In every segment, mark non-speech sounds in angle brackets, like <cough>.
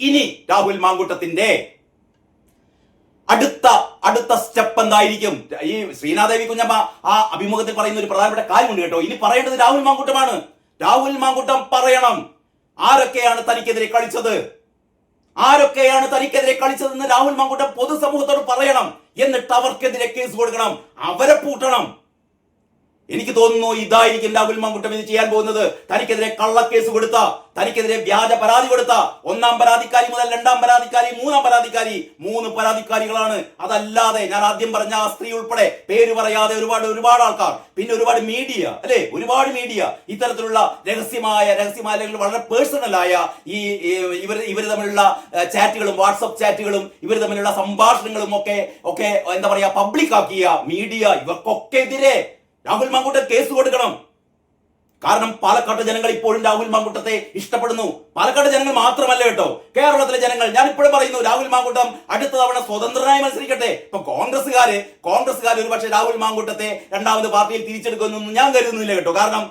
ഇനി രാഹുൽ മാങ്കൂട്ടത്തിന്റെ അടുത്ത അടുത്ത സ്റ്റെപ്പ് എന്തായിരിക്കും? ഈ ശ്രീനാദേവി കുഞ്ഞമ്മ ആ അഭിമുഖത്തിൽ പറയുന്ന ഒരു പ്രധാനപ്പെട്ട കാര്യമുണ്ട് കേട്ടോ. ഇനി പറയേണ്ടത് രാഹുൽ മാങ്കൂട്ടമാണ്. രാഹുൽ മാങ്കൂട്ടം പറയണം. ആരൊക്കെയാണ് തനിക്കെതിരെ കളിച്ചത്? ആരൊക്കെയാണ് തനിക്കെതിരെ കളിച്ചതെന്ന് രാഹുൽ മാങ്കൂട്ടം പൊതുസമൂഹത്തോട് പറയണം. എന്നിട്ട് അവർക്കെതിരെ കേസ് കൊടുക്കണം. അവരെ പൂട്ടണം. എനിക്ക് തോന്നുന്നു ഇതായിരിക്കും രാഹുൽ മാങ്കുട്ടം ഇത് ചെയ്യാൻ പോകുന്നത്. തനിക്കെതിരെ കള്ളക്കേസ് കൊടുത്ത തനിക്കെതിരെ വ്യാജ പരാതി കൊടുത്ത ഒന്നാം പരാതിക്കാരി മുതൽ രണ്ടാം പരാതിക്കാരി മൂന്നാം പരാതിക്കാരി മൂന്ന് പരാതിക്കാരികളാണ്. അതല്ലാതെ ഞാൻ ആദ്യം പറഞ്ഞ ആ സ്ത്രീ ഉൾപ്പെടെ പേര് പറയാതെ ഒരുപാട് ഒരുപാട് ആൾക്കാർ പിന്നെ ഒരുപാട് മീഡിയ അല്ലെ? ഒരുപാട് മീഡിയ ഇത്തരത്തിലുള്ള രഹസ്യമായ രഹസ്യമായ അല്ലെങ്കിൽ വളരെ പേഴ്സണലായ ഈ ഇവർ ഇവർ തമ്മിലുള്ള ചാറ്റുകളും വാട്സപ്പ് ചാറ്റുകളും ഇവർ തമ്മിലുള്ള സംഭാഷണങ്ങളും ഒക്കെ ഒക്കെ എന്താ പറയാ പബ്ലിക് ആക്കിയ മീഡിയ ഇവർക്കൊക്കെ എതിരെ രാഹുൽ മാങ്കൂട്ടം കേസ് കൊടുക്കണം. കാരണം പാലക്കാട് ജനങ്ങൾ ഇപ്പോഴും രാഹുൽ മാങ്കൂട്ടത്തെ ഇഷ്ടപ്പെടുന്നു. പാലക്കാട് ജനങ്ങൾ മാത്രമല്ല കേട്ടോ. കേരളത്തിലെ ജനങ്ങൾ ഞാൻ ഇപ്പോഴും പറയുന്നു രാഹുൽ മാങ്കൂട്ടം അടുത്ത തവണ സ്വതന്ത്രനായി മത്സരിക്കട്ടെ. ഇപ്പൊ കോൺഗ്രസ്സുകാര് കോൺഗ്രസ്സുകാർ ഒരു പക്ഷേ രാഹുൽ മാങ്കൂട്ടത്തെ രണ്ടാമത് പാർട്ടിയിൽ തിരിച്ചെടുക്കുമെന്നൊന്നും ഞാൻ കരുതുന്നില്ല കേട്ടോ. കാരണം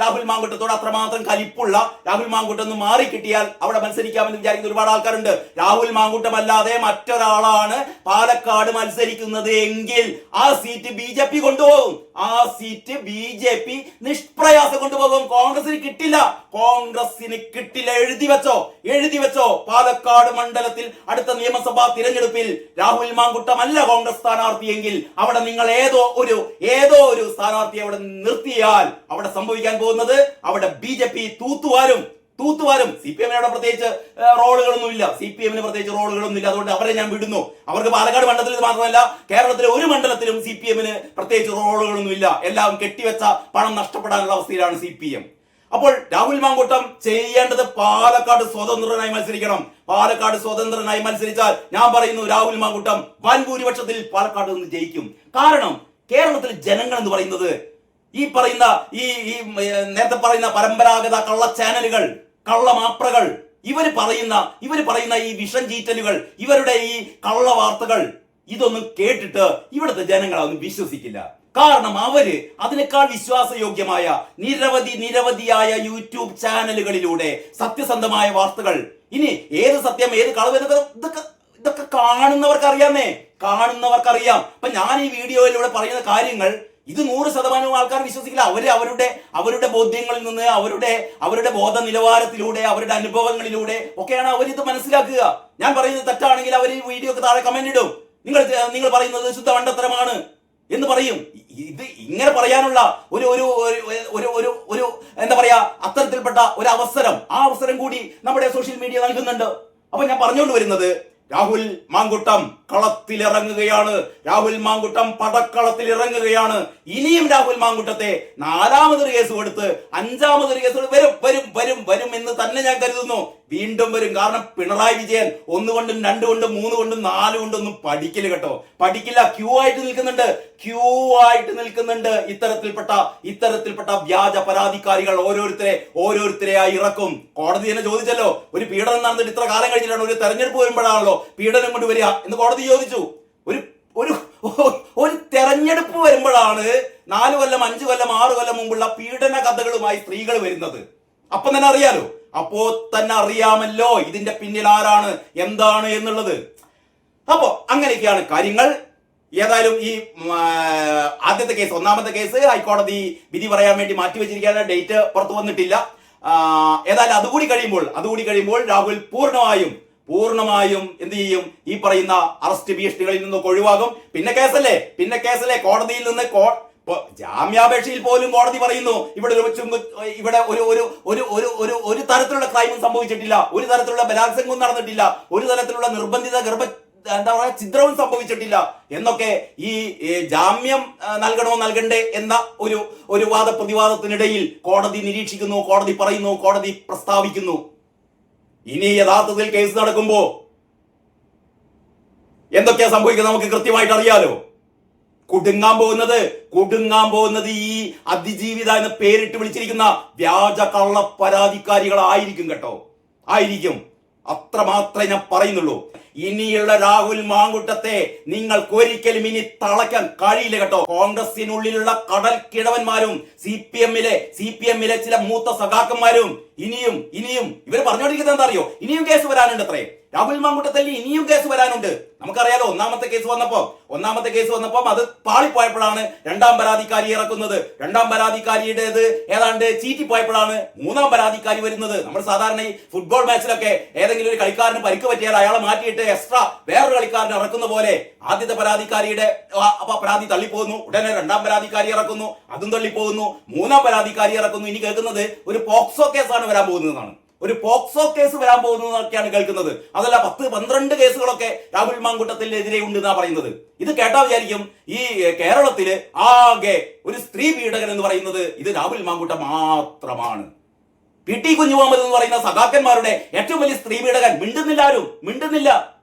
രാഹുൽ മാങ്കൂട്ടത്തോട് അത്രമാത്രം കലിപ്പുള്ള രാഹുൽ മാങ്കൂട്ടം മാറി കിട്ടിയാൽ അവിടെ മത്സരിക്കാമെന്ന് വിചാരിക്കുന്ന ഒരുപാട് ആൾക്കാരുണ്ട്. രാഹുൽ മാങ്കൂട്ടം അല്ലാതെ മറ്റൊരാളാണ് പാലക്കാട് മത്സരിക്കുന്നത് എങ്കിൽ ആ സീറ്റ് ബി ജെ പി കൊണ്ടുപോകും. ആ സീറ്റ് ബി ജെ പി നിഷ്പ്രയാസം കൊണ്ടുപോകും. കോൺഗ്രസിന് കിട്ടില്ല. കോൺഗ്രസിന് കിട്ടില്ല എഴുതി വെച്ചോ എഴുതി വെച്ചോ. പാലക്കാട് മണ്ഡലത്തിൽ അടുത്ത നിയമസഭാ തിരഞ്ഞെടുപ്പിൽ രാഹുൽ മാങ്കുട്ടമല്ല കോൺഗ്രസ് സ്ഥാനാർത്ഥിയെങ്കിൽ അവിടെ നിങ്ങൾ ഏതോ ഒരു ഏതോ ഒരു സ്ഥാനാർത്ഥിയെ അവിടെ നിർത്തിയാൽ അവിടെ സംഭവിക്കാൻ പോകുന്നത് അവിടെ ബി ജെ പി തൂത്തുവാരും തൂത്തുവാരും. സി പി എമ്മിനോട് പ്രത്യേകിച്ച് റോളുകളൊന്നും ഇല്ല സി പി എമ്മിന് പ്രത്യേകിച്ച് റോളുകളൊന്നും ഇല്ല അതുകൊണ്ട് അവരെ ഞാൻ വിടുന്നു. അവർക്ക് പാലക്കാട് മണ്ഡലത്തിൽ മാത്രമല്ല കേരളത്തിലെ ഒരു മണ്ഡലത്തിലും സി പി എമ്മിന് പ്രത്യേകിച്ച് റോളുകളൊന്നും ഇല്ല എല്ലാം കെട്ടിവെച്ച പണം നഷ്ടപ്പെടാനുള്ള അവസ്ഥയിലാണ് സി പി എം. അപ്പോൾ രാഹുൽ മാങ്കൂട്ടം ചെയ്യേണ്ടത് പാലക്കാട് സ്വതന്ത്രനായി മത്സരിക്കണം. പാലക്കാട് സ്വതന്ത്രനായി മത്സരിച്ചാൽ ഞാൻ പറയുന്നു രാഹുൽ മാങ്കൂട്ടം വൻ ഭൂരിപക്ഷത്തിൽ പാലക്കാട് നിന്ന് ജയിക്കും. കാരണം കേരളത്തിലെ ജനങ്ങൾ എന്ന് പറയുന്നത് ഈ പറയുന്ന ഈ ഈ നേരത്തെ പറയുന്ന പരമ്പരാഗത കള്ള ചാനലുകൾ കള്ള മാപ്രകൾ ഇവർ പറയുന്ന ഇവർ പറയുന്ന ഈ വിഷം ചീറ്റലുകൾ ഇവരുടെ ഈ കള്ള വാർത്തകൾ ഇതൊന്നും കേട്ടിട്ട് ഇവിടുത്തെ ജനങ്ങൾ അതൊന്നും വിശ്വസിക്കില്ല. കാരണം അവർ അതിനേക്കാൾ വിശ്വാസയോഗ്യമായ നിരവധി നിരവധിയായ യൂട്യൂബ് ചാനലുകളിലൂടെ സത്യസന്ധമായ വാർത്തകൾ. ഇനി ഏത് സത്യം ഏത് കളവ് എന്നൊക്കെ ഇതൊക്കെ ഇതൊക്കെ കാണുന്നവർക്ക് അറിയാമേ കാണുന്നവർക്ക് അറിയാം അപ്പൊ ഞാൻ ഈ വീഡിയോയിലൂടെ പറയുന്ന കാര്യങ്ങൾ ഇത് നൂറ് ശതമാനവും ആൾക്കാർ വിശ്വസിക്കില്ല. അവർ അവരുടെ അവരുടെ ബോധ്യങ്ങളിൽ നിന്ന് അവരുടെ അവരുടെ ബോധ നിലവാരത്തിലൂടെ അവരുടെ അനുഭവങ്ങളിലൂടെ ഒക്കെയാണ് അവർ ഇത് മനസ്സിലാക്കുക. ഞാൻ പറയുന്നത് തെറ്റാണെങ്കിൽ അവർ ഈ വീഡിയോ ഒക്കെ താഴെ കമന്റ് ഇടും. നിങ്ങൾ നിങ്ങൾ പറയുന്നത് ശുദ്ധ വണ്ടത്തരമാണ് എന്ന് പറയും. ഇത് ഇങ്ങനെ പറയാനുള്ള ഒരു ഒരു ഒരു ഒരു ഒരു എന്താ പറയാ അത്തരത്തിൽപ്പെട്ട ഒരു അവസരം ആ അവസരം കൂടി നമ്മുടെ സോഷ്യൽ മീഡിയ നൽകുന്നുണ്ട്. അപ്പൊ ഞാൻ പറഞ്ഞുകൊണ്ട് വരുന്നത് രാഹുൽ മാങ്കുട്ടം കളത്തിലിറങ്ങുകയാണ്. രാഹുൽ മാങ്കുട്ടം പടക്കളത്തിൽ ഇറങ്ങുകയാണ് ഇനിയും രാഹുൽ മാങ്കുട്ടത്തെ നാലാമതൊരു കേസ് കൊടുത്ത് അഞ്ചാമതൊരു കേസ് വരും വരും വരും വരും എന്ന് തന്നെ ഞാൻ കരുതുന്നു. വീണ്ടും വരും. കാരണം പിണറായി വിജയൻ ഒന്നുകൊണ്ടും രണ്ടു കൊണ്ടും മൂന്ന് കൊണ്ടും നാല് കൊണ്ടും ഒന്നും പഠിക്കില്ല കേട്ടോ. പഠിക്കില്ല. ക്യൂ ആയിട്ട് നിൽക്കുന്നുണ്ട്. ക്യൂ ആയിട്ട് നിൽക്കുന്നുണ്ട് ഇത്തരത്തിൽപ്പെട്ട ഇത്തരത്തിൽപ്പെട്ട വ്യാജ പരാതിക്കാരികൾ ഓരോരുത്തരെ ഓരോരുത്തരെയായി ഇറക്കും. കോടതി തന്നെ ചോദിച്ചല്ലോ ഒരു പീഡനം നടന്നിട്ട് ഇത്ര കാലം കഴിഞ്ഞിട്ടാണ് ഒരു തെരഞ്ഞെടുപ്പ് വരുമ്പോഴാണല്ലോ പീഡനം കൊണ്ട് വരിക എന്ന് കോടതി ചോദിച്ചു. ഒരു ഒരു ഒരു തെരഞ്ഞെടുപ്പ് വരുമ്പോഴാണ് നാല് കൊല്ലം അഞ്ചു കൊല്ലം ആറ് കൊല്ലം മുമ്പുള്ള പീഡന കഥകളുമായി സ്ത്രീകൾ വരുന്നത്. അപ്പം തന്നെ അറിയാലോ അപ്പോ തന്നെ അറിയാമല്ലോ ഇതിന്റെ പിന്നിൽ ആരാണ് എന്താണ് എന്നുള്ളത്. അപ്പോ അങ്ങനെയൊക്കെയാണ് കാര്യങ്ങൾ. ഏതായാലും ഈ ആദ്യത്തെ കേസ് ഒന്നാമത്തെ കേസ് ഹൈക്കോടതി വിധി പറയാൻ വേണ്ടി മാറ്റിവെച്ചിരിക്കുകയാണ് ഡേറ്റ് പുറത്തു വന്നിട്ടില്ല. ഏതായാലും അതുകൂടി കഴിയുമ്പോൾ അതുകൂടി കഴിയുമ്പോൾ രാഹുൽ പൂർണമായും പൂർണമായും എന്ത് ചെയ്യും? ഈ പറയുന്ന അറസ്റ്റ് ഭീഷണികളിൽ നിന്നൊക്കെ ഒഴിവാകും. പിന്നെ കേസല്ലേ? പിന്നെ കേസല്ലേ? കോടതിയിൽ നിന്ന് കോ- ഇപ്പൊ ജാമ്യാപേക്ഷയിൽ പോലും കോടതി പറയുന്നു ഇവിടെ ഒരു ഇവിടെ ഒരു ഒരു ഒരു ഒരു ഒരു ഒരു തരത്തിലുള്ള ക്രൈമും സംഭവിച്ചിട്ടില്ല ഒരു തരത്തിലുള്ള ബലാത്സംഗവും നടന്നിട്ടില്ല ഒരു തരത്തിലുള്ള നിർബന്ധിത ഗർഭ എന്താ പറയുക ചിത്രവും സംഭവിച്ചിട്ടില്ല എന്നൊക്കെ ഈ ജാമ്യം നൽകണോ നൽകണ്ടേ എന്ന ഒരു ഒരു വാദപ്രതിവാദത്തിനിടയിൽ കോടതി നിരീക്ഷിക്കുന്നു കോടതി പറയുന്നു കോടതി പ്രസ്താവിക്കുന്നു. ഇനി യഥാർത്ഥത്തിൽ കേസ് നടക്കുമ്പോ എന്തൊക്കെയാ സംഭവിക്കുന്നത് നമുക്ക് കൃത്യമായിട്ട് അറിയാലോ? കുടുങ്ങാൻ പോകുന്നത് കുടുങ്ങാൻ പോകുന്നത് ഈ അതിജീവിത എന്ന് പേരിട്ട് വിളിച്ചിരിക്കുന്ന വ്യാജ കള്ള പരാതിക്കാരികളായിരിക്കും കേട്ടോ. ആയിരിക്കും. അത്ര മാത്രമേ ഞാൻ പറയുന്നുള്ളൂ. ഇനിയുള്ള രാഹുൽ മാങ്കുട്ടത്തെ നിങ്ങൾക്ക് ഒരിക്കലും ഇനി തളയ്ക്കാൻ കഴിയില്ല കേട്ടോ. കോൺഗ്രസിനുള്ളിലുള്ള കടൽ കിഴവന്മാരും സി പി എമ്മിലെ സി പി എമ്മിലെ ചില മൂത്ത സഖാക്കന്മാരും ഇനിയും ഇനിയും ഇവർ പറഞ്ഞുകൊണ്ടിരിക്കുന്നത് എന്താ അറിയോ? ഇനിയും കേസ് വരാനുണ്ട് അത്രേ. രാഹുൽ മാങ്കുട്ടത്തല്ലി ഇനിയും കേസ് വരാനുണ്ട്? നമുക്കറിയാലോ ഒന്നാമത്തെ കേസ് വന്നപ്പോ ഒന്നാമത്തെ കേസ് വന്നപ്പോൾ അത് പാളിപ്പോയപ്പോഴാണ് രണ്ടാം പരാതിക്കാരി ഇറക്കുന്നത്. രണ്ടാം പരാതിക്കാരിയുടേത് ഏതാണ്ട് ചീറ്റിപ്പോയപ്പോഴാണ് മൂന്നാം പരാതിക്കാരി വരുന്നത്. നമ്മൾ സാധാരണ ഈ ഫുട്ബോൾ മാച്ചിലൊക്കെ ഏതെങ്കിലും ഒരു കളിക്കാരന് പരിക്ക് പറ്റിയാൽ അയാളെ മാറ്റിയിട്ട് എക്സ്ട്രാ വേറൊരു കളിക്കാരനെ ഇറക്കുന്ന പോലെ ആദ്യത്തെ പരാതിക്കാരിയുടെ പരാതി തള്ളിപ്പോകുന്നു. ഉടനെ രണ്ടാം പരാതിക്കാരി ഇറക്കുന്നു. അതും തള്ളിപ്പോകുന്നു. മൂന്നാം പരാതിക്കാരി ഇറക്കുന്നു. ഇനി കേൾക്കുന്നത് ഒരു പോക്സോ കേസാണ് വരാൻ പോകുന്നതെന്നാണ്. ഒരു പോക്സോ കേസ് വരാൻ പോകുന്നതൊക്കെയാണ് കേൾക്കുന്നത്. അതല്ല പത്ത് പന്ത്രണ്ട് കേസുകളൊക്കെ രാഹുൽ മാങ്കുട്ടത്തിനെതിരെ ഉണ്ട് എന്നാ പറയുന്നത്. ഇത് കേട്ടാ വിചാരിക്കും ഈ കേരളത്തിൽ ആകെ ഒരു സ്ത്രീ പീഡകൻ എന്ന് പറയുന്നത് ഇത് രാഹുൽ മാങ്കുട്ടം മാത്രമാണ്. പി ടി കുഞ്ഞുമുഹമ്മദ് എന്ന് പറയുന്ന സഖാക്കന്മാരുടെ ഏറ്റവും വലിയ സ്ത്രീ പീഡകൻ മിണ്ടുന്നില്ല ആരും. മിണ്ടുന്നില്ല.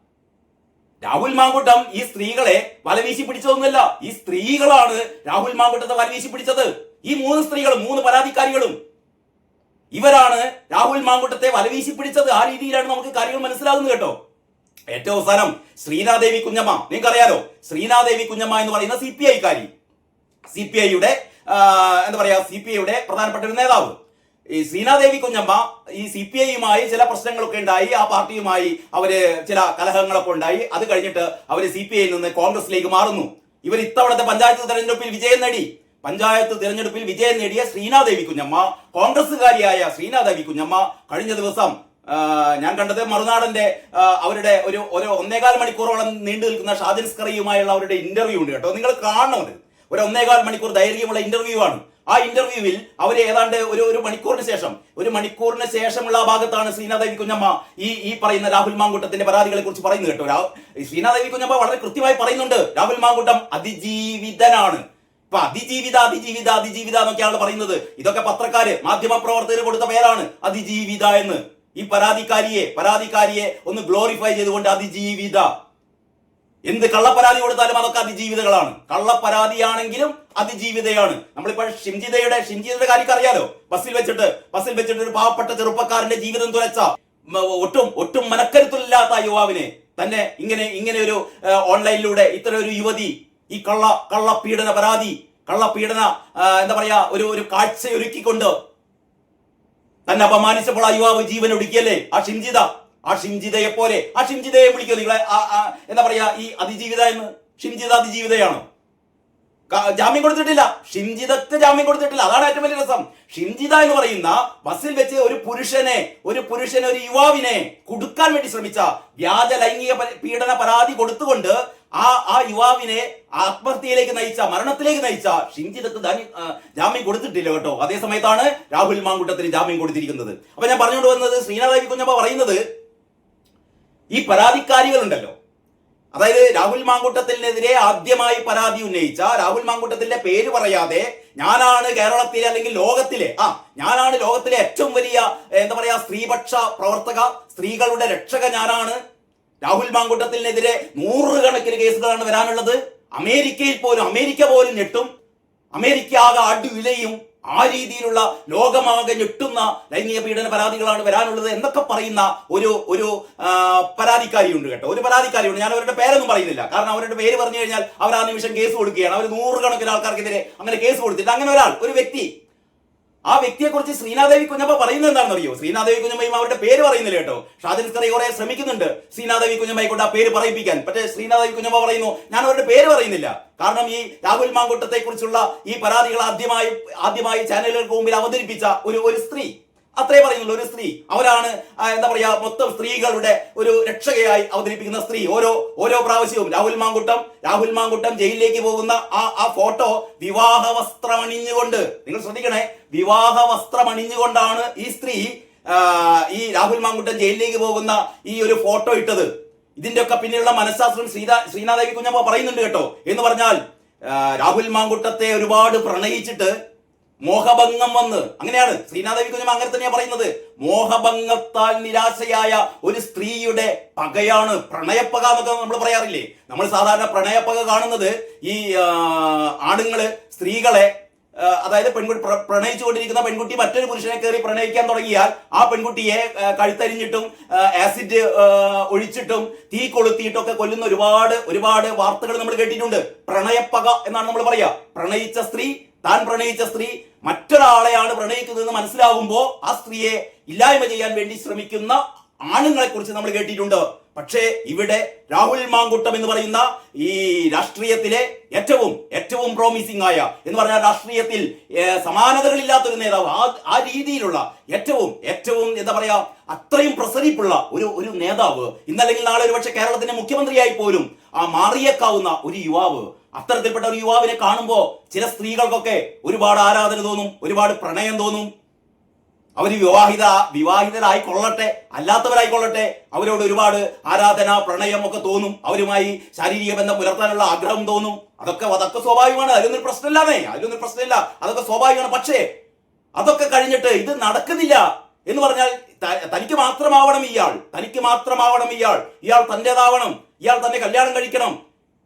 രാഹുൽ മാങ്കുട്ടം ഈ സ്ത്രീകളെ വലവീശി പിടിച്ചതൊന്നുമല്ല. ഈ സ്ത്രീകളാണ് രാഹുൽ മാങ്കുട്ടത്തെ വലവീശി പിടിച്ചത്. ഈ മൂന്ന് സ്ത്രീകളും മൂന്ന് പരാതിക്കാരികളും. ഇവരാണ് രാഹുൽ മാങ്കുട്ടത്തെ വലവീശി പിടിച്ചത്. ആ രീതിയിലാണ് നമുക്ക് കാര്യങ്ങൾ മനസ്സിലാകുന്നത് കേട്ടോ. ഏറ്റവും അവസാനം ശ്രീനാദേവി കുഞ്ഞമ്മ. നിങ്ങൾക്കറിയാലോ ശ്രീനാദേവി കുഞ്ഞമ്മ എന്ന് പറയുന്ന സി പി ഐക്കാരി സി പി ഐയുടെ എന്താ പറയാ സി പി ഐയുടെ പ്രധാനപ്പെട്ട ഒരു നേതാവ്. ഈ സീനാദേവി കുഞ്ഞമ്മ ഈ സി പി ഐയുമായി ചില പ്രശ്നങ്ങളൊക്കെ ഉണ്ടായി. ആ പാർട്ടിയുമായി അവർ ചില കലഹങ്ങളൊക്കെ ഉണ്ടായി. അത് കഴിഞ്ഞിട്ട് അവർ സി പി ഐയിൽ നിന്ന് കോൺഗ്രസിലേക്ക് മാറുന്നു. ഇവർ ഇത്തവണത്തെ പഞ്ചായത്ത് തെരഞ്ഞെടുപ്പിൽ വിജയം നേടി. പഞ്ചായത്ത് തിരഞ്ഞെടുപ്പിൽ വിജയം നേടിയ ശ്രീനാദേവി കുഞ്ഞമ്മ കോൺഗ്രസുകാരിയായ ശ്രീനാദേവി കുഞ്ഞമ്മ കഴിഞ്ഞ ദിവസം ഞാൻ കണ്ടത് മറുനാടന്റെ അവരുടെ ഒരു ഒരു ഒന്നേകാൽ മണിക്കൂറോളം നീണ്ടു നിൽക്കുന്ന ഷാജൻസ്കറിയുമായുള്ള അവരുടെ ഇന്റർവ്യൂ ഉണ്ട് കേട്ടോ. നിങ്ങൾ കാണണം ഒരു ഒന്നേകാൽ മണിക്കൂർ ദൈർഘ്യമുള്ള ഇന്റർവ്യൂ ആണ്. ആ ഇന്റർവ്യൂവിൽ അവർ ഏതാണ്ട് ഒരു ഒരു മണിക്കൂറിന് ശേഷം ഒരു മണിക്കൂറിന് ശേഷമുള്ള ആ ഭാഗത്താണ് ശ്രീനാദേവി കുഞ്ഞമ്മ ഈ ഈ പറയുന്ന രാഹുൽ മാങ്കൂട്ടത്തിന്റെ പരാതികളെ കുറിച്ച് പറയുന്നത് കേട്ടോ. ശ്രീനാദേവി കുഞ്ഞമ്മ വളരെ കൃത്യമായി പറയുന്നുണ്ട് രാഹുൽ മാങ്കൂട്ടം അതിജീവിതനാണ്. ഇപ്പൊ അതിജീവിത അതിജീവിത അതിജീവിത എന്നൊക്കെയാണ് പറയുന്നത്. ഇതൊക്കെ പത്രക്കാര് മാധ്യമ പ്രവർത്തകർ കൊടുത്ത പേരാണ് അതിജീവിത എന്ന്. ഈ പരാതിക്കാരിയെ പരാതിക്കാരിയെ ഒന്ന് ഗ്ലോറിഫൈ ചെയ്തുകൊണ്ട് അതിജീവിത. എന്ത് കള്ളപ്പരാതി കൊടുത്താലും അതൊക്കെ അതിജീവിതകളാണ്. കള്ളപ്പരാതിയാണെങ്കിലും അതിജീവിതയാണ്. നമ്മളിപ്പോൾ ഷിംജിതയുടെ ഷിംജിതയുടെ കാര്യം അറിയാലോ? ബസ്സിൽ വെച്ചിട്ട് ബസ്സിൽ വെച്ചിട്ട് ഒരു പാവപ്പെട്ട ചെറുപ്പക്കാരന്റെ ജീവിതം തുലച്ച ഒട്ടും ഒട്ടും മനക്കരുത്തില്ലാത്ത യുവാവിനെ തന്നെ ഇങ്ങനെ ഇങ്ങനെ ഒരു ഓൺലൈനിലൂടെ ഇത്തരം ഒരു യുവതി ഈ കള്ള കള്ളപീഡന പരാതി കള്ളപീഡന എന്താ പറയാ ഒരു ഒരു കാഴ്ചയൊരുക്കിക്കൊണ്ട് തന്നെ അപമാനിച്ചപ്പോൾ ആ യുവാവ് ജീവൻ ഒടുക്കിയല്ലേ? ആ ഷിംജിത ആ ഷിംജിതയെ പോലെ ആ ഷിംജിതയെ വിളിക്കോ നിങ്ങളെ എന്താ പറയാ ഈ അതിജീവിത എന്ന്? ഷിംജിത അതിജീവിതയാണോ? ജാമ്യം കൊടുത്തിട്ടില്ല. ഷിംജിതക്ക് ജാമ്യം കൊടുത്തിട്ടില്ല. അതാണ് ഏറ്റവും വലിയ രസം. ഷിംജിത എന്ന് പറയുന്ന ബസ്സിൽ വെച്ച് ഒരു പുരുഷനെ ഒരു പുരുഷനെ ഒരു യുവാവിനെ കുടുക്കാൻ വേണ്ടി ശ്രമിച്ച വ്യാജ ലൈംഗിക പീഡന പരാതി കൊടുത്തുകൊണ്ട് ആ ആ യുവാവിനെ ആത്മഹത്യയിലേക്ക് നയിച്ച മരണത്തിലേക്ക് നയിച്ച ഷിംജിതക്ക് ജാമ്യം കൊടുത്തിട്ടില്ല കേട്ടോ. അതേ സമയത്താണ് രാഹുൽ മാങ്കുട്ടത്തിന് ജാമ്യം കൊടുത്തിരിക്കുന്നത്. അപ്പൊ ഞാൻ പറഞ്ഞുകൊണ്ട് വന്നത് ശ്രീനാഥ് കുഞ്ഞമ്മ പറയുന്നത് ഈ പരാതിക്കാരികളുണ്ടല്ലോ. അതായത് രാഹുൽ മാങ്കൂട്ടത്തിനെതിരെ ആദ്യമായി പരാതി ഉന്നയിച്ച രാഹുൽ മാങ്കുട്ടത്തിന്റെ പേര് പറയാതെ ഞാനാണ് കേരളത്തിലെ അല്ലെങ്കിൽ ലോകത്തിലെ ആ ഞാനാണ് ലോകത്തിലെ ഏറ്റവും വലിയ എന്താ പറയാ സ്ത്രീപക്ഷ പ്രവർത്തക സ്ത്രീകളുടെ രക്ഷക ഞാനാണ്. രാഹുൽ മാങ്കുട്ടത്തിനെതിരെ നൂറുകണക്കിന് കേസുകളാണ് വരാനുള്ളത്. അമേരിക്കയിൽ പോലും അമേരിക്ക പോലും ഞെട്ടും. അമേരിക്ക ആകെ അടുവിലയും ആ രീതിയിലുള്ള ലോകമാകെ ഞെട്ടുന്ന ലൈംഗിക പീഡന പരാതികളാണ് വരാനുള്ളത് എന്നൊക്കെ പറയുന്ന ഒരു ഒരു പരാതിക്കാരിയുണ്ട് കേട്ടോ. ഒരു പരാതിക്കാരിയുണ്ട്. ഞാൻ അവരുടെ പേരൊന്നും പറയുന്നില്ല. കാരണം അവരുടെ പേര് പറഞ്ഞു കഴിഞ്ഞാൽ അവർ ആ നിമിഷം കേസ് കൊടുക്കുകയാണ്. അവർ നൂറുകണക്കിന് ആൾക്കാർക്കെതിരെ അങ്ങനെ കേസ് കൊടുത്തിട്ട് അങ്ങനെ ഒരാൾ ഒരു വ്യക്തി ആ വ്യക്തിയെ കുറിച്ച് ശ്രീനാദേവി കുഞ്ഞമ്മ പറയുന്നത് എന്താണെന്ന് അറിയോ ശ്രീനാദേവി കുഞ്ഞമ്മയും അവരുടെ പേര് പറയുന്നില്ല കേട്ടോ. ഷാദിൻ സ്കറി കുറെ ശ്രമിക്കുന്നുണ്ട് ശ്രീനാദേവി കുഞ്ഞമ്മയെ കൊണ്ട് ആ പേര് പറയിപ്പിക്കാൻ. പക്ഷേ ശ്രീനാദേവി കുഞ്ഞമ്മ പറയുന്നു ഞാൻ അവരുടെ പേര് പറയുന്നില്ല. കാരണം ഈ രാഹുൽ മാങ്കുട്ടത്തെ കുറിച്ചുള്ള ഈ പരാതികൾ ആദ്യമായി ആദ്യമായി ചാനലുകൾക്ക് മുമ്പിൽ അവതരിപ്പിച്ച ഒരു ഒരു സ്ത്രീ അത്രേ പറയുന്നുള്ളൂ. ഒരു സ്ത്രീ. അവരാണ് എന്താ പറയാ മൊത്തം സ്ത്രീകളുടെ ഒരു രക്ഷകയായി അവതരിപ്പിക്കുന്ന സ്ത്രീ. ഓരോ ഓരോ പ്രാവശ്യവും രാഹുൽ മാങ്കുട്ടം രാഹുൽ മാങ്കുട്ടം ജയിലിലേക്ക് പോകുന്ന ആ ആ ഫോട്ടോ വിവാഹ വസ്ത്രമണിഞ്ഞുകൊണ്ട് നിങ്ങൾ ശ്രദ്ധിക്കണേ വിവാഹ വസ്ത്രമണിഞ്ഞുകൊണ്ടാണ് ഈ സ്ത്രീ ഈ രാഹുൽ മാങ്കുട്ടം ജയിലിലേക്ക് പോകുന്ന ഈ ഒരു ഫോട്ടോ ഇട്ടത്. ഇതിന്റെ ഒക്കെ പിന്നിലുള്ള മനഃശാസ്ത്രം ശ്രീനാ ശ്രീനാദേവി കുഞ്ഞമ്മ പറയുന്നുണ്ട് കേട്ടോ. എന്ന് പറഞ്ഞാൽ രാഹുൽ മാങ്കുട്ടത്തെ ഒരുപാട് പ്രണയിച്ചിട്ട് മോഹഭംഗം വന്ന്. അങ്ങനെയാണ്. ശ്രീനാഥവി കുഞ്ഞമ്മ അങ്ങനെ തന്നെയാണ് പറയുന്നത്. മോഹഭംഗത്താൽ നിരാശയായ ഒരു സ്ത്രീയുടെ പകയാണ് പ്രണയപ്പക എന്നൊക്കെ നമ്മൾ പറയാറില്ലേ? നമ്മൾ സാധാരണ പ്രണയപ്പക കാണുന്നത് ഈ ആണുങ്ങൾ സ്ത്രീകളെ അതായത് പെൺകുട്ടി പ്രണയിച്ചു പ്രണയിച്ചുകൊണ്ടിരിക്കുന്ന പെൺകുട്ടി മറ്റൊരു പുരുഷനെ കയറി പ്രണയിക്കാൻ തുടങ്ങിയാൽ ആ പെൺകുട്ടിയെ കഴുത്തരിഞ്ഞിട്ടും ആസിഡ് ഒഴിച്ചിട്ടും തീ കൊളുത്തിയിട്ടും ഒക്കെ കൊല്ലുന്ന ഒരുപാട് ഒരുപാട് വാർത്തകൾ നമ്മൾ കേട്ടിട്ടുണ്ട്. പ്രണയപ്പക എന്നാണ് നമ്മൾ പറയാ. പ്രണയിച്ച സ്ത്രീ താൻ പ്രണയിച്ച സ്ത്രീ മറ്റൊരാളെയാണ് പ്രണയിക്കുന്നതെന്ന് മനസ്സിലാകുമ്പോൾ ആ സ്ത്രീയെ ഇല്ലായ്മ ചെയ്യാൻ വേണ്ടി ശ്രമിക്കുന്ന ആണുങ്ങളെ കുറിച്ച് നമ്മൾ കേട്ടിട്ടുണ്ട്. പക്ഷേ ഇവിടെ രാഹുൽ മാങ്കുട്ടം എന്ന് പറയുന്ന ഈ രാഷ്ട്രീയത്തിലെ ഏറ്റവും ഏറ്റവും പ്രോമിസിംഗ് ആയ എന്ന് പറഞ്ഞാൽ രാഷ്ട്രീയത്തിൽ സമാനതകളില്ലാത്തൊരു നേതാവ് ആ ആ രീതിയിലുള്ള ഏറ്റവും ഏറ്റവും എന്താ പറയാ അത്രയും പ്രസരിപ്പുള്ള ഒരു ഒരു നേതാവ് ഇന്നല്ലെങ്കിൽ നാളെ ഒരു പക്ഷെ കേരളത്തിന്റെ മുഖ്യമന്ത്രിയായി പോലും ആ മാറിയേക്കാവുന്ന ഒരു യുവാവ് അത്തരത്തിൽപ്പെട്ട ഒരു യുവാവിനെ കാണുമ്പോൾ ചില സ്ത്രീകൾക്കൊക്കെ ഒരുപാട് ആരാധന തോന്നും ഒരുപാട് പ്രണയം തോന്നും. അവർ വിവാഹിത വിവാഹിതരായി കൊള്ളട്ടെ അല്ലാത്തവരായി കൊള്ളട്ടെ അവരോട് ഒരുപാട് ആരാധന പ്രണയം ഒക്കെ തോന്നും. അവരുമായി ശാരീരിക ബന്ധം പുലർത്താനുള്ള ആഗ്രഹം തോന്നും. അതൊക്കെ അതൊക്കെ സ്വാഭാവികമാണ്. അതിലൊന്നും പ്രശ്നമില്ലാന്നേ. അതിലൊന്നും പ്രശ്നമില്ല. അതൊക്കെ സ്വാഭാവികമാണ്. പക്ഷേ അതൊക്കെ കഴിഞ്ഞിട്ട് ഇത് നടക്കുന്നില്ല എന്ന് പറഞ്ഞാൽ തനിക്ക് മാത്രമാവണം ഇയാൾ. തനിക്ക് മാത്രമാവണം ഇയാൾ. ഇയാൾ തന്റേതാവണം ഇയാൾ തന്നെ കല്യാണം കഴിക്കണം.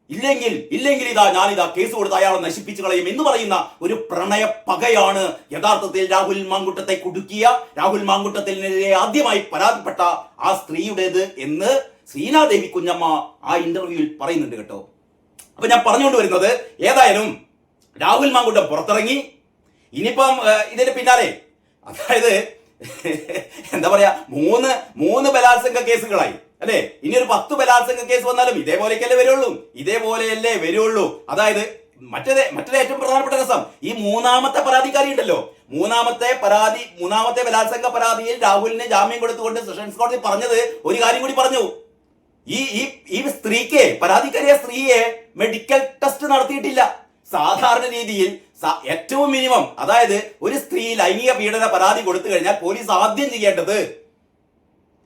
ഇല്ലെങ്കിൽ ഇല്ലെങ്കിൽ ഇതാ ഞാനിതാ കേസ് കൊടുത്ത് അയാളെ നശിപ്പിച്ചു കളയും എന്ന് പറയുന്ന ഒരു പ്രണയ പകയാണ് യഥാർത്ഥത്തിൽ രാഹുൽ മാങ്കുട്ടത്തെ കുടുക്കിയ രാഹുൽ മാങ്കുട്ടത്തിനെതിരെ ആദ്യമായി പരാതിപ്പെട്ട ആ സ്ത്രീയുടേത് എന്ന് ശ്രീനാദേവി കുഞ്ഞമ്മ ആ ഇന്റർവ്യൂവിൽ പറയുന്നുണ്ട് കേട്ടോ. അപ്പൊ ഞാൻ പറഞ്ഞുകൊണ്ട് വരുന്നത് ഏതായാലും രാഹുൽ മാങ്കുട്ടം പുറത്തിറങ്ങി. ഇനിയിപ്പം ഇതിന്റെ പിന്നാലെ അതായത് <laughs> എന്താ പറയാ മൂന്ന് മൂന്ന് ബലാത്സംഗ കേസുകളായി. അല്ലെ? ഇനി ഒരു പത്ത് ബലാത്സംഗ കേസ് വന്നാലും ഇതേപോലെയൊക്കെയല്ലേ വരുള്ളൂ. ഇതേപോലെയല്ലേ വരുള്ളൂ. അതായത് മറ്റേ മറ്റൊരു ഏറ്റവും പ്രധാനപ്പെട്ട രസം. ഈ മൂന്നാമത്തെ പരാതിക്കാരി ഉണ്ടല്ലോ. മൂന്നാമത്തെ പരാതി മൂന്നാമത്തെ ബലാത്സംഗ പരാതിയിൽ രാഹുലിന് ജാമ്യം കൊടുത്തുകൊണ്ട് സെഷൻസ് കോടതി പറഞ്ഞത് ഒരു കാര്യം കൂടി പറഞ്ഞു. ഈ ഈ ഈ സ്ത്രീക്ക് പരാതിക്കാരിയ സ്ത്രീയെ മെഡിക്കൽ ടെസ്റ്റ് നടത്തിയിട്ടില്ല. സാധാരണ രീതിയിൽ ഏറ്റവും മിനിമം അതായത് ഒരു സ്ത്രീ ലൈംഗിക പീഡന പരാതി കൊടുത്തു കഴിഞ്ഞാൽ പോലീസ് ആദ്യം ചെയ്യേണ്ടത്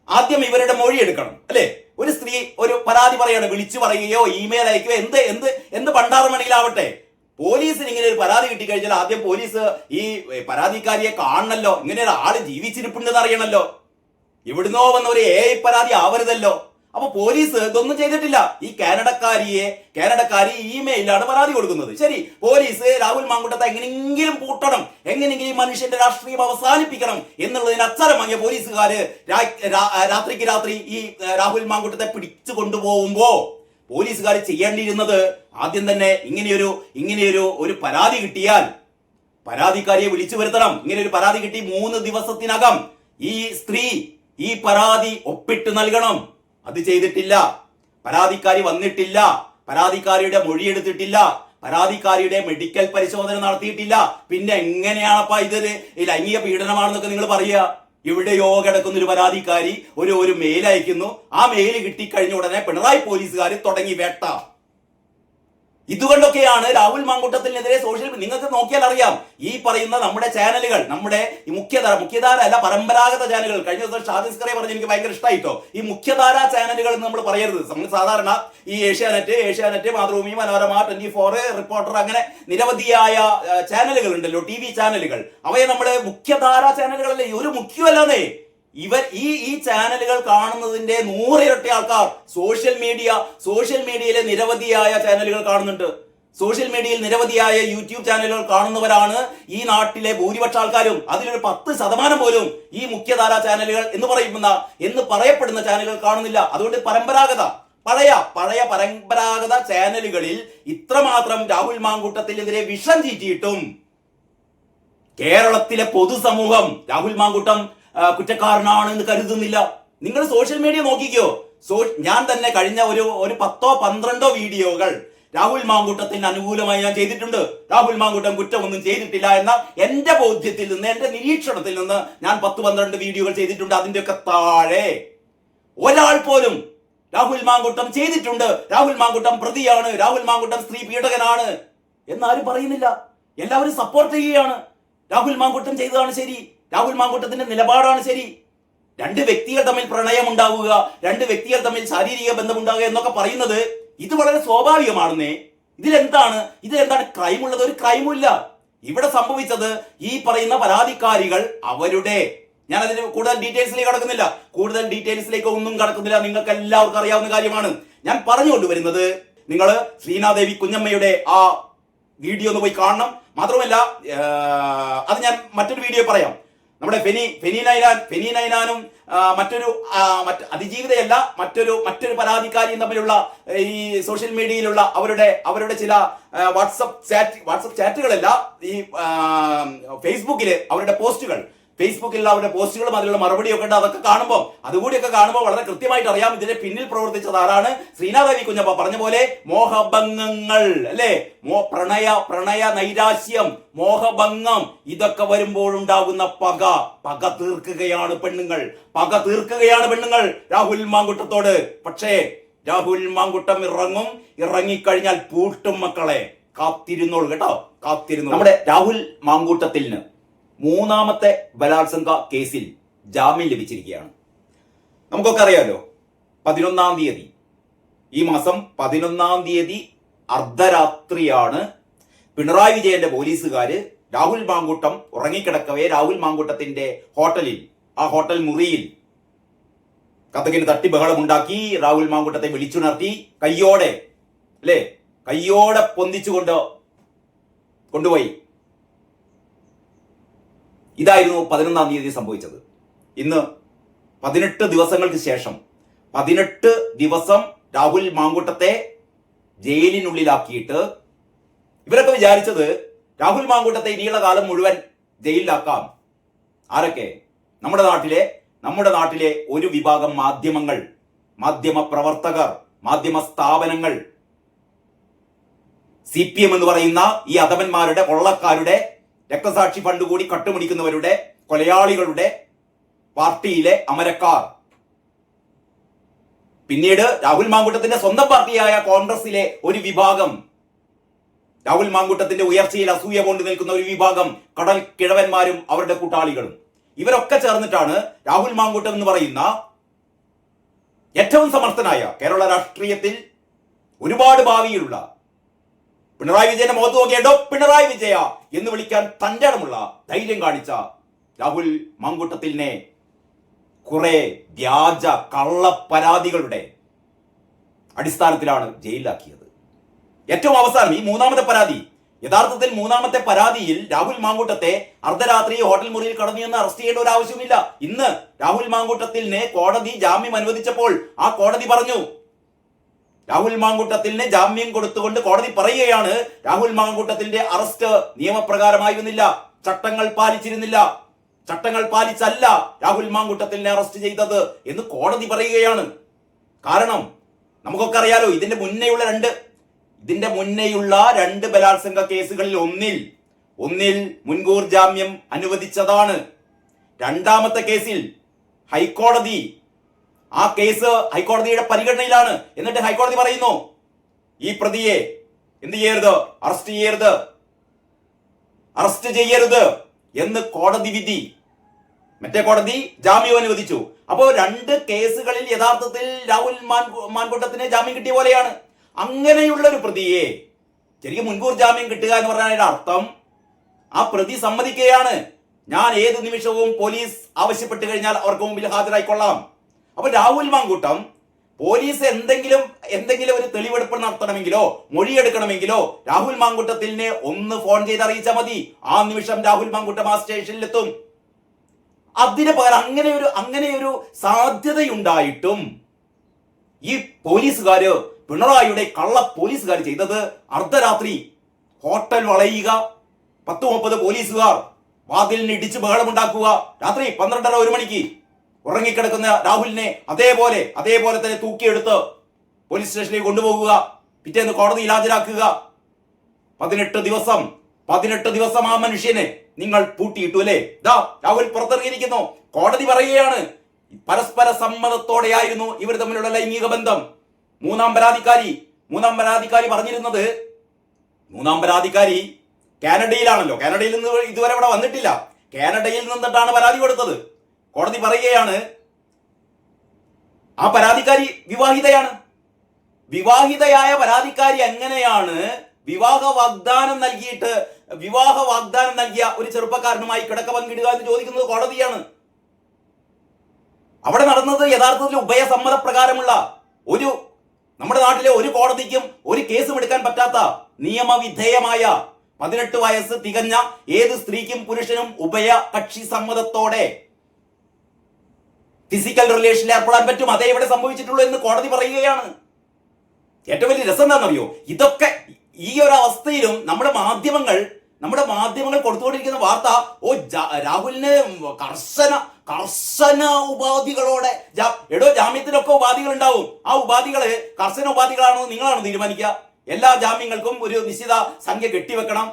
ആദ്യം ഇവരുടെ മൊഴി എടുക്കണം അല്ലേ? ഒരു സ്ത്രീ ഒരു പരാതി പറയാണ് വിളിച്ചു പറയുകയോ ഇമെയിൽ അയക്കുകയോ എന്ത് എന്ത് എന്ത് പണ്ടാറമണിയിലാവട്ടെ പോലീസിന് ഇങ്ങനെ ഒരു പരാതി കിട്ടിക്കഴിഞ്ഞാൽ ആദ്യം പോലീസ് ഈ പരാതിക്കാരിയെ കാണണല്ലോ. ഇങ്ങനെ ഒരാൾ ജീവിച്ചിരിപ്പുണ്ടെന്ന് അറിയണല്ലോ. എവിടുന്നോ വന്ന ഒരു എ പരാതി ആവരുതല്ലോ. അപ്പൊ പോലീസ് ഇതൊന്നും ചെയ്തിട്ടില്ല. ഈ കാനഡക്കാരിയെ കാനഡക്കാരി ഇമെയിലാണ് പരാതി കൊടുക്കുന്നത്. ശരി പോലീസ് രാഹുൽ മാങ്കുട്ടത്തെ എങ്ങനെയെങ്കിലും പൂട്ടണം എങ്ങനെയെങ്കിലും മനുഷ്യന്റെ രാഷ്ട്രീയം അവസാനിപ്പിക്കണം എന്നുള്ളതിന് അച്ചരം വാങ്ങിയ പോലീസുകാര് രാത്രിക്ക് രാത്രി ഈ രാഹുൽ മാങ്കുട്ടത്തെ പിടിച്ചു കൊണ്ടുപോകുമ്പോ പോലീസുകാർ ചെയ്യേണ്ടിയിരുന്നത് ആദ്യം തന്നെ ഇങ്ങനെയൊരു ഇങ്ങനെയൊരു ഒരു പരാതി കിട്ടിയാൽ പരാതിക്കാരിയെ വിളിച്ചു വരുത്തണം. ഇങ്ങനെ ഒരു പരാതി കിട്ടി മൂന്ന് ദിവസത്തിനകം ഈ സ്ത്രീ ഈ പരാതി ഒപ്പിട്ട് നൽകണം. അത് ചെയ്തിട്ടില്ല. പരാതിക്കാരി വന്നിട്ടില്ല. പരാതിക്കാരിയുടെ മൊഴി എടുത്തിട്ടില്ല. പരാതിക്കാരിയുടെ മെഡിക്കൽ പരിശോധന നടത്തിയിട്ടില്ല. പിന്നെ എങ്ങനെയാണപ്പാ ഇത്? ലൈംഗിക പീഡനമാണെന്നൊക്കെ നിങ്ങൾ പറയുക. എവിടെയോ കിടക്കുന്ന ഒരു പരാതിക്കാരി ഒരു ഒരു മെയിൽ അയക്കുന്നു. ആ മെയിൽ കിട്ടിക്കഴിഞ്ഞ ഉടനെ പിണറായി പോലീസുകാർ തുടങ്ങി വേട്ട. ഇതുകൊണ്ടൊക്കെയാണ് രാഹുൽ മാങ്കൂട്ടത്തിനെതിരെ സോഷ്യൽ നിങ്ങൾക്ക് നോക്കിയാൽ അറിയാം. ഈ പറയുന്ന നമ്മുടെ ചാനലുകൾ നമ്മുടെ ഈ മുഖ്യധാര മുഖ്യധാര അല്ല പരമ്പരാഗത ചാനലുകൾ കഴിഞ്ഞ ദിവസം ഷാദിസ് പറഞ്ഞ് എനിക്ക് ഭയങ്കര ഇഷ്ടമായിട്ടോ ഈ മുഖ്യധാര ചാനലുകൾ നമ്മൾ പറയരുത്. നമ്മൾ സാധാരണ ഈ Asianet Asianet Mathrubhumi Manorama twenty four reporter അങ്ങനെ നിരവധിയായ ചാനലുകൾ ഉണ്ടല്ലോ ടി വി ചാനലുകൾ അവയെ നമ്മുടെ മുഖ്യധാര ചാനലുകളല്ലേ ഒരു മുഖ്യമല്ലാന്നേ. ഇവർ ഈ ഈ ചാനലുകൾ കാണുന്നതിന്റെ നൂറിരട്ടി ആൾക്കാർ സോഷ്യൽ മീഡിയ സോഷ്യൽ മീഡിയയിലെ നിരവധിയായ ചാനലുകൾ കാണുന്നുണ്ട്. സോഷ്യൽ മീഡിയയിൽ നിരവധിയായ യൂട്യൂബ് ചാനലുകൾ കാണുന്നവരാണ് ഈ നാട്ടിലെ ഭൂരിപക്ഷ ആൾക്കാരും. അതിലൊരു പത്ത് ശതമാനം പോലും ഈ മുഖ്യധാരാ ചാനലുകൾ എന്ന് പറയുന്ന എന്ന് പറയപ്പെടുന്ന ചാനലുകൾ കാണുന്നില്ല. അതുകൊണ്ട് പരമ്പരാഗത പഴയ പഴയ പരമ്പരാഗത ചാനലുകളിൽ ഇത്രമാത്രം രാഹുൽ മാങ്കൂട്ടത്തിനെതിരെ വിഷം ചീറ്റിയിട്ടും കേരളത്തിലെ പൊതുസമൂഹം രാഹുൽ മാങ്കൂട്ടം കുറ്റക്കാരനാണ് എന്ന് കരുതുന്നില്ല. നിങ്ങൾ സോഷ്യൽ മീഡിയ നോക്കിക്കോ. സോ ഞാൻ തന്നെ കഴിഞ്ഞ ഒരു ഒരു പത്തോ പന്ത്രണ്ടോ വീഡിയോകൾ രാഹുൽ മാങ്കൂട്ടത്തിന് അനുകൂലമായി ഞാൻ ചെയ്തിട്ടുണ്ട്. രാഹുൽ മാങ്കൂട്ടം കുറ്റമൊന്നും ചെയ്തിട്ടില്ല എന്ന എന്റെ ബോധ്യത്തിൽ നിന്ന് എന്റെ നിരീക്ഷണത്തിൽ നിന്ന് ഞാൻ പത്ത് പന്ത്രണ്ട് വീഡിയോകൾ ചെയ്തിട്ടുണ്ട് അതിന്റെയൊക്കെ താഴെ. ഒരാൾ പോലും രാഹുൽ മാങ്കൂട്ടം ചെയ്തിട്ടുണ്ട്. രാഹുൽ മാങ്കൂട്ടം പ്രതിയാണ്. രാഹുൽ മാങ്കൂട്ടം സ്ത്രീ പീഡകനാണ് എന്നാരും പറയുന്നില്ല. എല്ലാവരും സപ്പോർട്ട് ചെയ്യുകയാണ്. രാഹുൽ മാങ്കൂട്ടം ചെയ്തതാണ് ശരി. രാഹുൽ മാങ്കൂട്ടത്തിന്റെ നിലപാടാണ് ശരി. രണ്ട് വ്യക്തികൾ തമ്മിൽ പ്രണയം ഉണ്ടാവുക രണ്ട് വ്യക്തികൾ തമ്മിൽ ശാരീരിക ബന്ധമുണ്ടാവുക എന്നൊക്കെ പറയുന്നത് ഇത് വളരെ സ്വാഭാവികമാണെന്നേ. ഇതിലെന്താണ്? ഇതിലെന്താണ് ക്രൈമുള്ളത്? ഒരു ക്രൈമില്ല ഇവിടെ സംഭവിച്ചത് ഈ പറയുന്ന പരാതിക്കാരികൾ അവരുടെ. ഞാൻ അതിന് കൂടുതൽ ഡീറ്റെയിൽസിലേക്ക് കടക്കുന്നില്ല. കൂടുതൽ ഡീറ്റെയിൽസിലേക്ക് ഒന്നും കടക്കുന്നില്ല. നിങ്ങൾക്ക് എല്ലാവർക്കും അറിയാവുന്ന കാര്യമാണ്. ഞാൻ പറഞ്ഞുകൊണ്ടുവരുന്നത് നിങ്ങൾ ശ്രീനാദേവി കുഞ്ഞമ്മയുടെ ആ വീഡിയോ ഒന്ന് പോയി കാണണം. മാത്രമല്ല അത് ഞാൻ മറ്റൊരു വീഡിയോ പറയാം. നമ്മുടെ ഫെനി ഫെനി നൈനാൻ ഫെനി നൈനാനും മറ്റൊരു മറ്റ് അതിജീവിതയല്ല മറ്റൊരു മറ്റൊരു പരാതിക്കാരിയും തമ്മിലുള്ള ഈ സോഷ്യൽ മീഡിയയിലുള്ള അവരുടെ അവരുടെ ചില വാട്സപ്പ് ചാറ്റ് വാട്സപ്പ് ചാറ്റുകളല്ല ഈ ഫേസ്ബുക്കിൽ അവരുടെ പോസ്റ്റുകൾ. ഫേസ്ബുക്കിലുള്ള അവരുടെ പോസ്റ്റുകളും അതിലുള്ള മറുപടിയൊക്കെ ഉണ്ട്. അതൊക്കെ കാണുമ്പോൾ അതുകൂടിയൊക്കെ കാണുമ്പോൾ വളരെ കൃത്യമായിട്ട് അറിയാം ഇതിന്റെ പിന്നിൽ പ്രവർത്തിച്ചത് ആരാണ്? ശ്രീനാഥവി കുഞ്ഞപ്പ. പറഞ്ഞ പോലെ മോഹഭംഗങ്ങൾ അല്ലേ? മോ പ്രണയ പ്രണയ നൈരാശ്യം മോഹഭംഗം ഇതൊക്കെ വരുമ്പോഴുണ്ടാകുന്ന പക. പക തീർക്കുകയാണ് പെണ്ണുങ്ങൾ. പക തീർക്കുകയാണ് പെണ്ണുങ്ങൾ. രാഹുൽ മാങ്കുട്ടത്തോട്. പക്ഷേ രാഹുൽ മാങ്കുട്ടം ഇറങ്ങും. ഇറങ്ങിക്കഴിഞ്ഞാൽ പൂട്ടും മക്കളെ. കാത്തിരുന്നോളൂ കേട്ടോ. കാത്തിരുന്നു നമ്മുടെ രാഹുൽ മാങ്കൂട്ടത്തിന് മൂന്നാമത്തെ ബലാത്സംഗ കേസിൽ ജാമ്യം ലഭിച്ചിരിക്കുകയാണ്. നമുക്കൊക്കെ അറിയാലോ പതിനൊന്നാം തീയതി. ഈ മാസം പതിനൊന്നാം തീയതി അർദ്ധരാത്രിയാണ് പിണറായി വിജയന്റെ പോലീസുകാര് രാഹുൽ മാങ്കൂട്ടം ഉറങ്ങിക്കിടക്കവേ രാഹുൽ മാങ്കൂട്ടത്തിന്റെ ഹോട്ടലിൽ ആ ഹോട്ടൽ മുറിയിൽ കഥകിന് തട്ടി ബഹളമുണ്ടാക്കി രാഹുൽ മാങ്കൂട്ടത്തെ വിളിച്ചുണർത്തി കയ്യോടെ അല്ലേ? കയ്യോടെ പൊന്തിച്ചുകൊണ്ട് കൊണ്ടുപോയി. ഇതായിരുന്നു പതിനൊന്നാം തീയതി സംഭവിച്ചത്. ഇന്ന് പതിനെട്ട് ദിവസങ്ങൾക്ക് ശേഷം പതിനെട്ട് ദിവസം രാഹുൽ മാങ്കൂട്ടത്തെ ജയിലിനുള്ളിലാക്കിയിട്ട് ഇവരൊക്കെ വിചാരിച്ചത് രാഹുൽ മാങ്കൂട്ടത്തെ ഇനിയുള്ള കാലം മുഴുവൻ ജയിലിലാക്കാം. ആരൊക്കെ? നമ്മുടെ നാട്ടിലെ നമ്മുടെ നാട്ടിലെ ഒരു വിഭാഗം മാധ്യമങ്ങൾ മാധ്യമ പ്രവർത്തകർ മാധ്യമ സ്ഥാപനങ്ങൾ. സി പി എം എന്ന് പറയുന്ന ഈ അധമന്മാരുടെ കൊള്ളക്കാരുടെ രക്തസാക്ഷി ഫണ്ട് കൂടി കട്ടുമുടിക്കുന്നവരുടെ കൊലയാളികളുടെ പാർട്ടിയിലെ അമരക്കാർ. പിന്നീട് രാഹുൽ മാങ്കുട്ടത്തിന്റെ സ്വന്തം പാർട്ടിയായ കോൺഗ്രസിലെ ഒരു വിഭാഗം രാഹുൽ മാങ്കുട്ടത്തിന്റെ ഉയർച്ചയിൽ അസൂയ കൊണ്ട് നിൽക്കുന്ന ഒരു വിഭാഗം കടൽ കിഴവന്മാരും അവരുടെ കൂട്ടാളികളും. ഇവരൊക്കെ ചേർന്നിട്ടാണ് രാഹുൽ മാങ്കുട്ടം എന്ന് പറയുന്ന ഏറ്റവും സമർത്ഥനായ കേരള രാഷ്ട്രീയത്തിൽ ഒരുപാട് ഭാവിയിലുള്ള പിണറായി വിജയന്റെ മുഖത്ത് നോക്കിയടോ പിണറായി വിജയ എന്ന് വിളിക്കാൻ തന്റെ ഇടമുള്ള ധൈര്യം കാണിച്ച രാഹുൽ മങ്കുട്ടത്തിലിനെ കുറെ വ്യാജ കള്ള പരാതികളുടെ അടിസ്ഥാനത്തിലാണ് ജയിലിലാക്കിയത്. ഏറ്റവും അവസാനം ഈ മൂന്നാമത്തെ പരാതി യഥാർത്ഥത്തിൽ മൂന്നാമത്തെ പരാതിയിൽ രാഹുൽ മാങ്കൂട്ടത്തെ അർദ്ധരാത്രി ഹോട്ടൽ മുറിയിൽ കടന്നു എന്ന് അറസ്റ്റ് ചെയ്യേണ്ട ഒരു ആവശ്യമില്ല ഇന്ന് രാഹുൽ മാങ്കൂട്ടത്തിലിനെ കോടതി ജാമ്യം അനുവദിച്ചപ്പോൾ ആ കോടതി പറഞ്ഞു രാഹുൽ മാങ്കൂട്ടത്തിന് ജാമ്യം കൊടുത്തുകൊണ്ട് കോടതി പറയുകയാണ് രാഹുൽ മാങ്കൂട്ടത്തിന്റെ അറസ്റ്റ് നിയമപ്രകാരമായിരുന്നില്ല ചട്ടങ്ങൾ പാലിച്ചിരുന്നില്ല ചട്ടങ്ങൾ പാലിച്ചല്ല രാഹുൽ മാങ്കൂട്ടത്തിനെ അറസ്റ്റ് ചെയ്തത് എന്ന് കോടതി പറയുകയാണ്. കാരണം നമുക്കൊക്കെ അറിയാലോ ഇതിന്റെ മുന്നേയുള്ള രണ്ട് ഇതിന്റെ മുന്നേയുള്ള രണ്ട് ബലാത്സംഗ കേസുകളിൽ ഒന്നിൽ ഒന്നിൽ മുൻകൂർ ജാമ്യം അനുവദിച്ചതാണ്. രണ്ടാമത്തെ കേസിൽ ഹൈക്കോടതി ആ കേസ് ഹൈക്കോടതിയുടെ പരിഗണനയിലാണ്. എന്നിട്ട് ഹൈക്കോടതി പറയുന്നു ഈ പ്രതിയെ എന്ത് ചെയ്യരുത്? അറസ്റ്റ് ചെയ്യരുത്. അറസ്റ്റ് ചെയ്യരുത് എന്ന് കോടതി വിധി മറ്റേ കോടതി ജാമ്യം അനുവദിച്ചു. അപ്പോൾ രണ്ട് കേസുകളിൽ യഥാർത്ഥത്തിൽ രാഹുൽ മാൻ മാൻകൂട്ടത്തിന് ജാമ്യം കിട്ടിയ പോലെയാണ്. അങ്ങനെയുള്ള ഒരു പ്രതിയെ ശരിക്കും മുൻകൂർ ജാമ്യം കിട്ടുക എന്ന് പറഞ്ഞാൽ അതിന്റെ അർത്ഥം ആ പ്രതി സമ്മതിക്കുകയാണ്. ഞാൻ ഏത് നിമിഷവും പോലീസ് ആവശ്യപ്പെട്ട് കഴിഞ്ഞാൽ അവർക്ക് മുമ്പിൽ ഹാജരായിക്കൊള്ളാം. അപ്പൊ രാഹുൽ മാങ്കൂട്ടം പോലീസ് എന്തെങ്കിലും എന്തെങ്കിലും ഒരു തെളിവെടുപ്പ് നടത്തണമെങ്കിലോ മൊഴിയെടുക്കണമെങ്കിലോ രാഹുൽ മാങ്കൂട്ടത്തിനെ ഒന്ന് ഫോൺ ചെയ്ത് അറിയിച്ചാൽ മതി. ആ നിമിഷം രാഹുൽ മാങ്കൂട്ടം ആ സ്റ്റേഷനിലെത്തും. അതിന് പകരം അങ്ങനെ ഒരു അങ്ങനെ ഒരു സാധ്യതയുണ്ടായിട്ടും ഈ പോലീസുകാര് പിണറായിയുടെ കള്ള പോലീസുകാർ ചെയ്തത് അർദ്ധരാത്രി ഹോട്ടൽ വളയുക പത്ത് മുപ്പത് പോലീസുകാർ വാതിലിന് ഇടിച്ച് ബഹളമുണ്ടാക്കുക രാത്രി പന്ത്രണ്ടര ഒരു മണിക്ക് ഉറങ്ങിക്കിടക്കുന്ന രാഹുലിനെ അതേപോലെ അതേപോലെ തന്നെ തൂക്കിയെടുത്ത് പോലീസ് സ്റ്റേഷനിലേക്ക് കൊണ്ടുപോകുക പിറ്റേന്ന് കോടതിയിൽ ഹാജരാക്കുക. പതിനെട്ട് ദിവസം പതിനെട്ട് ദിവസം ആ മനുഷ്യനെ നിങ്ങൾ പൂട്ടിയിട്ടു അല്ലേ? ദാ രാഹുൽ പുറത്തിറങ്ങിയിരിക്കുന്നു. കോടതി പറയുകയാണ് പരസ്പര സമ്മതത്തോടെയായിരുന്നു ഇവർ തമ്മിലുള്ള ലൈംഗിക ബന്ധം. മൂന്നാം പരാതിക്കാരി മൂന്നാം പരാതിക്കാരി പറഞ്ഞിരുന്നത് മൂന്നാം പരാതിക്കാരി കാനഡയിലാണല്ലോ. കാനഡയിൽ നിന്ന് ഇതുവരെ ഇവിടെ വന്നിട്ടില്ല. കാനഡയിൽ നിന്നിട്ടാണ് പരാതി കൊടുത്തത്. കോടതി പറയുകയാണ് ആ പരാതിക്കാരി വിവാഹിതയാണ്. വിവാഹിതയായ പരാതിക്കാരി എങ്ങനെയാണ് വിവാഹ വാഗ്ദാനം നൽകിയിട്ട് വിവാഹ വാഗ്ദാനം നൽകിയ ഒരു ചെറുപ്പക്കാരനുമായി കിടക്ക പങ്കിടുക എന്ന് ചോദിക്കുന്നത് കോടതിയാണ്. അവിടെ നടന്നത് യഥാർത്ഥത്തിൽ ഉഭയസമ്മത പ്രകാരമുള്ള ഒരു നമ്മുടെ നാട്ടിലെ ഒരു കോടതിക്കും ഒരു കേസും എടുക്കാൻ പറ്റാത്ത നിയമവിധേയമായ പതിനെട്ട് വയസ്സ് തികഞ്ഞ ഏത് സ്ത്രീക്കും പുരുഷനും ഉഭയ കക്ഷി സമ്മതത്തോടെ ഫിസിക്കൽ റിലേഷനിൽ ഏർപ്പെടാൻ പറ്റും. അതേ ഇവിടെ സംഭവിച്ചിട്ടുള്ളൂ എന്ന് കോടതി പറയുകയാണ്. ഏറ്റവും വലിയ രസം എന്താണെന്നറിയോ? ഇതൊക്കെ ഈ ഒരു അവസ്ഥയിലും നമ്മുടെ മാധ്യമങ്ങൾ നമ്മുടെ മാധ്യമങ്ങൾ കൊടുത്തുകൊണ്ടിരിക്കുന്ന വാർത്ത ഓ രാഹുലിനെ കർശന കർശന ഉപാധികളോടെ എടോ ജാമ്യത്തിനൊക്കെ ഉപാധികൾ ഉണ്ടാവും ആ ഉപാധികൾ കർശന ഉപാധികളാണോ നിങ്ങളാണോ തീരുമാനിക്കുക? എല്ലാ ജാമ്യങ്ങൾക്കും ഒരു നിശ്ചിത സംഖ്യ കെട്ടിവെക്കണം.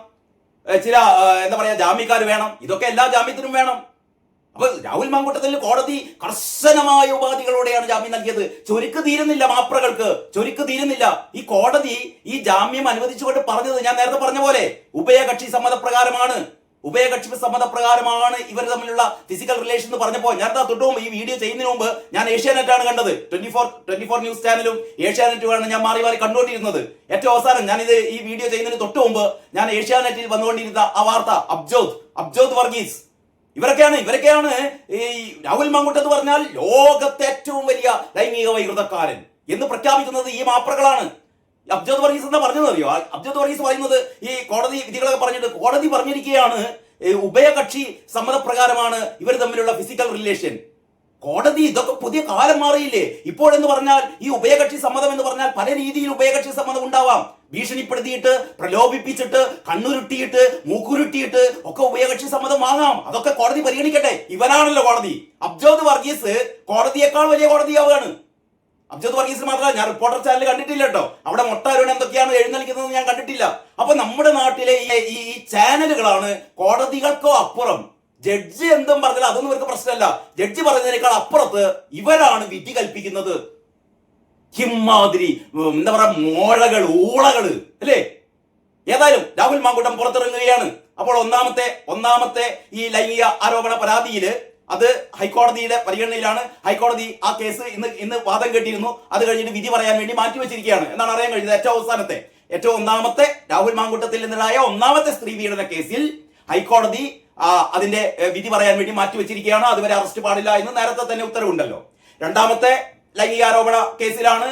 ചില എന്താ പറയാ ജാമ്യക്കാർ വേണം. ഇതൊക്കെ എല്ലാ ജാമ്യത്തിനും വേണം. അപ്പൊ രാഹുൽ മാങ്കൂട്ടത്തിൽ കോടതി കർശനമായ ഉപാധികളോടെയാണ് ജാമ്യം നൽകിയത്. ചൊരുക്ക് തീരുന്നില്ല മാപ്രകൾക്ക്. ചൊരുക്ക് തീരുന്നില്ല. ഈ കോടതി ഈ ജാമ്യം അനുവദിച്ചുകൊണ്ട് പറഞ്ഞത് ഞാൻ നേരത്തെ പറഞ്ഞ പോലെ ഉഭയകക്ഷി സമ്മതപ്രകാരമാണ്. ഉഭയകക്ഷി സമ്മതപ്രകാരമാണ് ഇവർ തമ്മിലുള്ള ഫിസിക്കൽ റിലേഷൻ എന്ന് പറഞ്ഞപ്പോൾ ഞാൻ തൊട്ടു ഈ വീഡിയോ ചെയ്യുന്നതിന് മുമ്പ് ഞാൻ ഏഷ്യാനെറ്റ് ആണ് കണ്ടത്. Twenty four twenty four news ചാനലും ഏഷ്യാനെറ്റുമാണ് ഞാൻ മാറി മാറി കണ്ടുകൊണ്ടിരുന്നത്. ഏറ്റവും അവസാനം ഞാൻ ഇത് ഈ വീഡിയോ ചെയ്യുന്നതിന് തൊട്ട് മുമ്പ് ഞാൻ ഏഷ്യാനെറ്റിൽ വന്നുകൊണ്ടിരുന്ന ആ വാർത്ത അബ്ജോദ് അബ്ജോദ് വർഗീസ്. ഇവരൊക്കെയാണ് ഇവരൊക്കെയാണ് ഈ രാഹുൽ മാങ്കുട്ട് എന്ന് പറഞ്ഞാൽ ലോകത്തെ ഏറ്റവും വലിയ ലൈംഗിക വൈകൃതക്കാരൻ എന്ന് പ്രഖ്യാപിക്കുന്നത് ഈ മാപ്രകളാണ്. അബ്ജോദ് വർഗീസ് എന്താ പറഞ്ഞത് അറിയോ? അബ്ജോദ് വർഗീസ് പറയുന്നത് ഈ കോടതി വിധികളൊക്കെ പറഞ്ഞിട്ട് കോടതി പറഞ്ഞിരിക്കുകയാണ് ഉഭയകക്ഷി സമ്മതപ്രകാരമാണ് ഇവർ തമ്മിലുള്ള ഫിസിക്കൽ റിലേഷൻ കോടതി ഇതൊക്കെ പുതിയ കാലം മാറിയില്ലേ? ഇപ്പോഴെന്ന് പറഞ്ഞാൽ ഈ ഉഭയകക്ഷി സമ്മതം എന്ന് പറഞ്ഞാൽ പല രീതിയിൽ ഉഭയകക്ഷി സമ്മതം ഉണ്ടാവാം. ഭീഷണിപ്പെടുത്തിയിട്ട് പ്രലോഭിപ്പിച്ചിട്ട് കണ്ണുരുട്ടിയിട്ട് മൂക്കുരുട്ടിയിട്ട് ഒക്കെ ഉഭയകക്ഷി സമ്മതം വാങ്ങാം. അതൊക്കെ കോടതി പരിഗണിക്കട്ടെ. ഇവനാണല്ലോ കോടതി. അബ്ജോദ് വർഗീസ് കോടതിയേക്കാൾ വലിയ കോടതിയാവുകയാണ്. അബ്ജോദ് വർഗീസ് മാത്രമല്ല ഞാൻ റിപ്പോർട്ടർ ചാനൽ കണ്ടിട്ടില്ല കേട്ടോ. അവിടെ മൊട്ടാരോട് എന്തൊക്കെയാണ് എഴുന്നള്ളിക്കുന്നത് ഞാൻ കണ്ടിട്ടില്ല. അപ്പൊ നമ്മുടെ നാട്ടിലെ ഈ ചാനലുകളാണ് കോടതികൾക്കോ അപ്പുറം ജഡ്ജി എന്തും പറഞ്ഞാൽ അതൊന്നും ഇവർക്ക് പ്രശ്നമല്ല. ജഡ്ജി പറഞ്ഞതിനേക്കാൾ അപ്പുറത്ത് ഇവരാണ് വിധി കൽപ്പിക്കുന്നത്. ഹിമ്മാതിരി എന്താ പറയാ മോഴകൾ ഊളകൾ അല്ലേ? ഏതായാലും രാഹുൽ മാങ്കൂട്ടം പുറത്തിറങ്ങുകയാണ്. അപ്പോൾ ഒന്നാമത്തെ ഒന്നാമത്തെ ഈ ലൈംഗിക ആരോപണ പരാതിയിൽ അത് ഹൈക്കോടതിയുടെ പരിഗണനയിലാണ്. ഹൈക്കോടതി ആ കേസ് ഇന്ന് ഇന്ന് വാദം കേട്ടിരുന്നു. അത് കഴിഞ്ഞിട്ട് വിധി പറയാൻ വേണ്ടി മാറ്റിവെച്ചിരിക്കുകയാണ്. എന്നാണ് അറിയാൻ കഴിഞ്ഞത് ഏറ്റവും അവസാനത്തെ. ഏറ്റവും ഒന്നാമത്തെ രാഹുൽ മാങ്കൂട്ടത്തിൽ നിന്നുണ്ടായ ഒന്നാമത്തെ സ്ത്രീ പീഡന കേസിൽ ഹൈക്കോടതി അതിന്റെ വിധി പറയാൻ വേണ്ടി മാറ്റിവെച്ചിരിക്കുകയാണ്. അതുവരെ അറസ്റ്റ് പാടില്ല എന്ന് നേരത്തെ തന്നെ ഉത്തരവുണ്ടല്ലോ. രണ്ടാമത്തെ ലൈംഗികാരോപണ കേസിലാണ്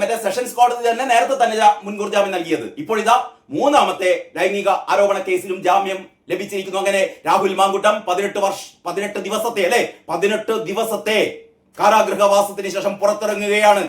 മറ്റേ സെഷൻസ് കോടതി തന്നെ നേരത്തെ തന്നെ മുൻകൂർ ജാമ്യം നൽകിയത്. ഇപ്പോൾ ഇതാ മൂന്നാമത്തെ ലൈംഗിക ആരോപണ കേസിലും ജാമ്യം ലഭിച്ചിരിക്കുന്നു. അങ്ങനെ രാഹുൽ മാങ്കുട്ടം പതിനെട്ട് വർഷ പതിനെട്ട് ദിവസത്തെ അല്ലെ? പതിനെട്ട് ദിവസത്തെ കാരാഗൃഹവാസത്തിന് ശേഷം പുറത്തിറങ്ങുകയാണ്.